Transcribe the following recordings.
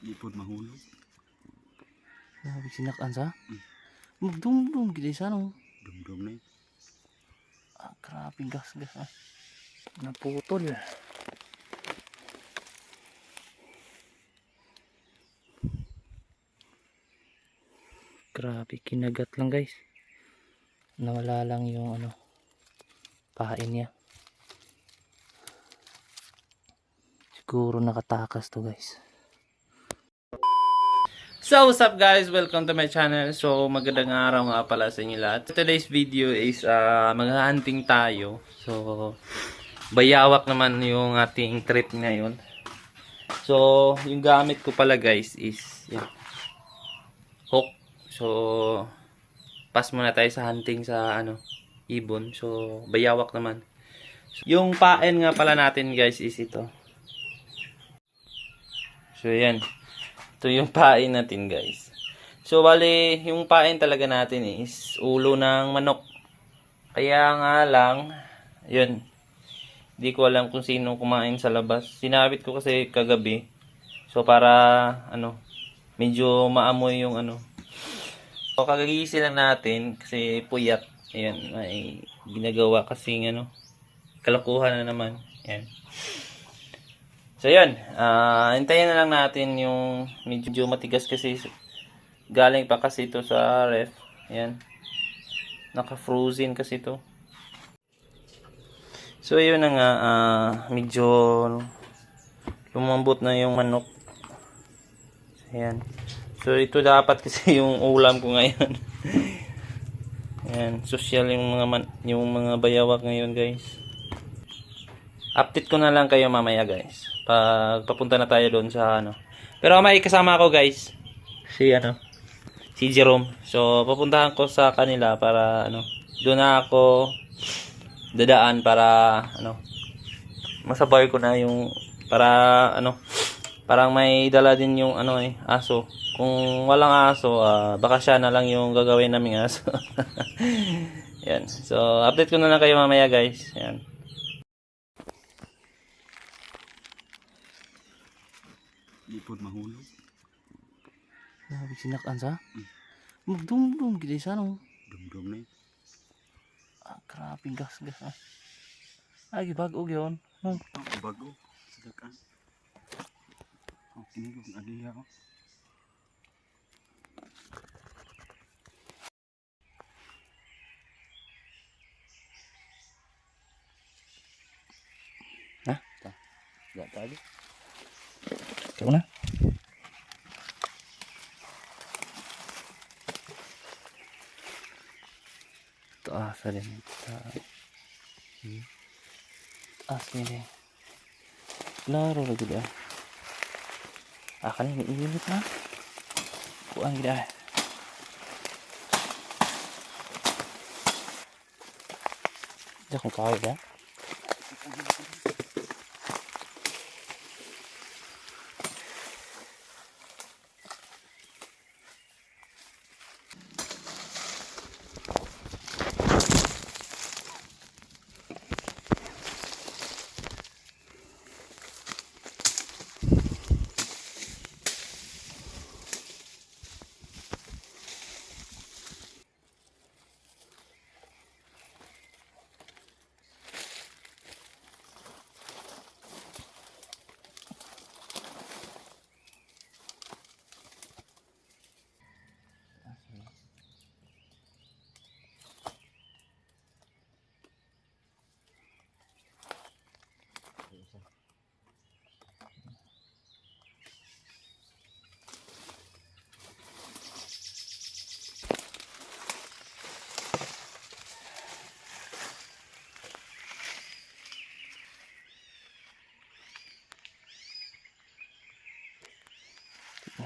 Di po mahulog. Grabe sinakan sa. Mm. Magdumdum gid sa no. Dumdum na eh. Ah, grabe gas gas ah. Naputol. Grabe kinagat lang guys. Nawala lang yung ano pain niya. Siguro nakatakas to guys. So, what's up guys? Welcome to my channel. So, magandang araw nga pala sa inyo lahat. Today's video is uh, mag-hunting tayo. So, bayawak naman yung ating trip ngayon. So, yung gamit ko pala guys is yan. Hook. So, pass muna tayo sa hunting sa ano, ibon. So, bayawak naman. Yung paen nga pala natin guys is ito. So, yan. Ito yung pain natin, guys. So, bali, yung pain talaga natin is ulo ng manok. Kaya nga lang, yun. Hindi ko alam kung sino kumain sa labas. Sinabit ko kasi kagabi. So, para, ano, medyo maamoy yung ano. So, kagagising lang natin kasi puyat. Ayan, may ginagawa kasing ano, kalokohan na naman. Ayan. So, yun. Ah, hintayin na lang natin yung medyo matigas kasi galing pa kasi ito sa ref. Ayan. Naka-frozen kasi ito. So, yun na nga. ah, medyo lumambot na yung manok. Ayan. So, ito dapat kasi yung ulam ko ngayon. Ayan. Social yung mga, man, yung mga bayawak ngayon, guys. Update ko na lang kayo mamaya guys. Pag papunta na tayo doon sa ano. Pero may kasama ako guys. Si ano. Si Jerome. So papuntahan ko sa kanila para ano. Doon na ako dadaan para ano. Masabay ko na yung para ano. Parang may dala din yung ano eh aso. Kung walang aso, ah, baka siya na lang yung gagawin naming aso. Yan. So update ko na lang kayo mamaya guys. Yan. Di po mahulog. Grabe sinakan sa. Magdumdum gid sa no. Dumdum na eh. Ah, grabe gas gas ah. Ay bago gyud. Hmm. Oh, bago. Sadakan. Oh, kinigog na diya ko. Ha? Ta. Gak tadi. Ito na. Taas na din. Taas. Hmm. Taas niya din. Laro lagi dia. Ah, kanina init na. Kuang gida. Diyan kung kaya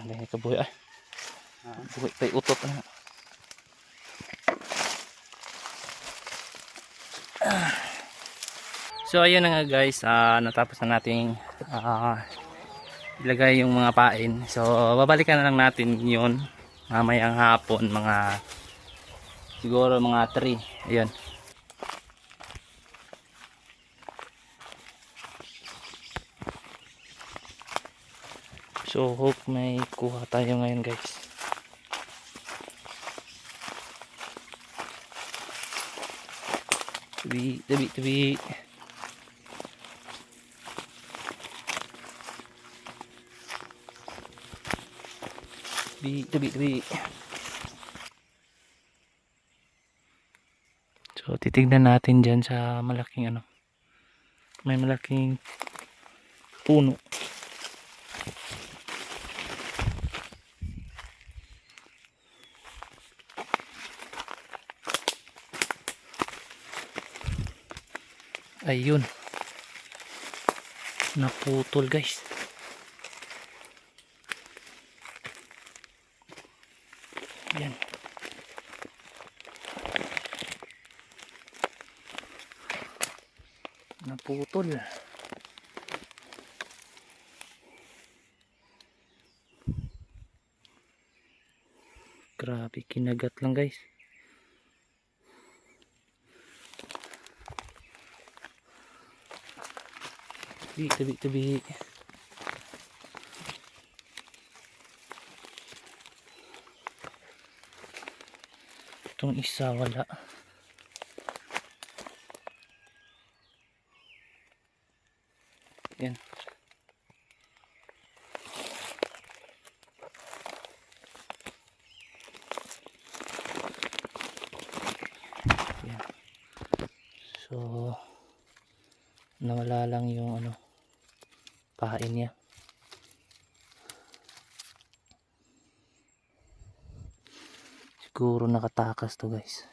Ano yung kabuhi ay. Buhi pa'y utot na. So ayun na nga guys, ah, natapos na nating ah, ilagay yung mga pain. So babalikan na lang natin yun mamayang hapon mga siguro mga 3. Ayun. So hope may kuha tayo ngayon guys. Tabi, tabi, tabi. Tabi, tabi, tabi. So titignan natin dyan sa malaking ano. May malaking puno. Ayun. Naputol guys. Yan. Naputol. Grabe, kinagat lang guys. Tabi, tabi, tabi. Itong isa wala. Yan. Yan. So, nawala lang yung ano, pain niya. Siguro nakatakas to guys.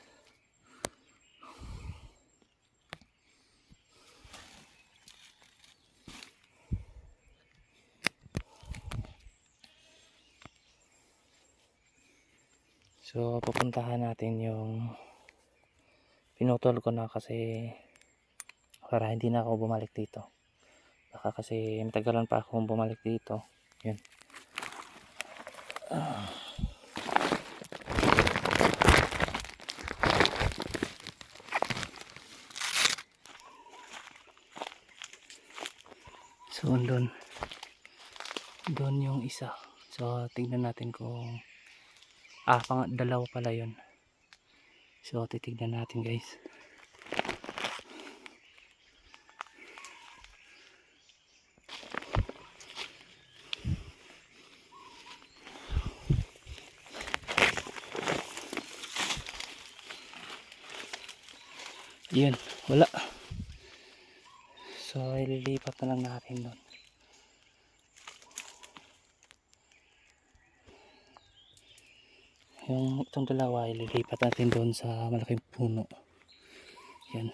So, pupuntahan natin yung pinutol ko na kasi para hindi na ako bumalik dito. Baka kasi matagalan pa akong bumalik dito. Yun. So, doon. Doon yung isa. So, tingnan natin kung Ah, pang dalawa pala yun. So, titignan natin guys. Yun, wala. So, ililipat na lang natin doon. yung itong dalawa ililipat natin doon sa malaking puno yan